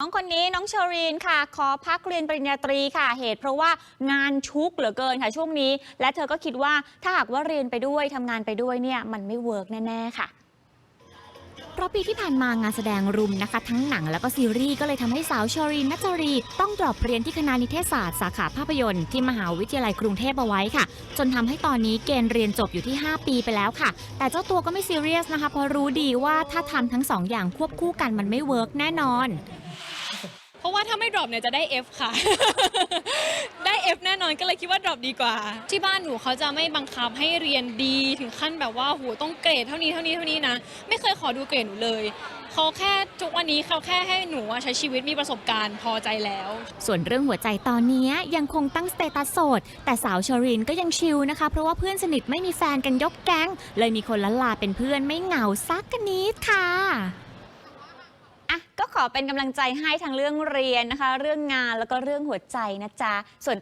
น้องคนนี้น้องเชอรีนค่ะ ขอพักเรียนปริญญาตรีค่ะเหตุ เพราะว่างานชุกเหลือเกินค่ะช่วงนี้ และเธอก็คิดว่าถ้าหากว่าเรียนไปด้วยทำงานไปด้วยเนี่ยมันไม่เวิร์กแน่ ๆ ค่ะเพราะปีที่ผ่านมางานแสดงรุมนะคะ ทั้งหนังแล้วก็ซีรีส์ก็เลยทำให้สาวชอรีนนัจรี ต้องดรอปเรียนที่คณะนิเทศศาสตร์สาขาภาพยนตร์ที่มหาวิทยาลัยกรุงเทพเอาไว้ค่ะ จนทำให้ตอนนี้เกณฑ์เรียนจบอยู่ที่ 5 ปีไปแล้วค่ะ แต่เจ้าตัวก็ไม่ซีเรียสนะคะเพราะรู้ดีว่าถ้าทำทั้งสองอย่างควบคู่กันมันไม่เวิร์กแน่นอน ถ้าไม่ดรอปเนี่ยจะได้ F ค่ะ ได้ F แน่นอนก็เลยคิดว่าดรอปดีกว่า ที่บ้านหนูเขาจะไม่บังคับให้เรียนดีถึงขั้นแบบว่าโหต้องเกรดเท่านี้เท่านี้เท่านี้นะ ไม่เคยขอดูเกรดหนูเลยเขาแค่ทุกวันนี้เขาแค่ให้หนูอะใช้ชีวิตมีประสบการณ์พอใจแล้ว ส่วนเรื่องหัวใจตอนนี้ยังคงตั้งสเตตัสโสด แต่สาวชอรีนก็ยังชิลนะคะ เพราะว่าเพื่อนสนิทไม่มีแฟนกันยกแก๊ง เลยมีคนละลาเป็นเพื่อนไม่เหงาซักกันนิดค่ะ ขอเป็นกำลังใจให้ทั้งเรื่องเรียนนะคะ เรื่องงานแล้วก็เรื่องหัวใจนะจ๊ะส่วน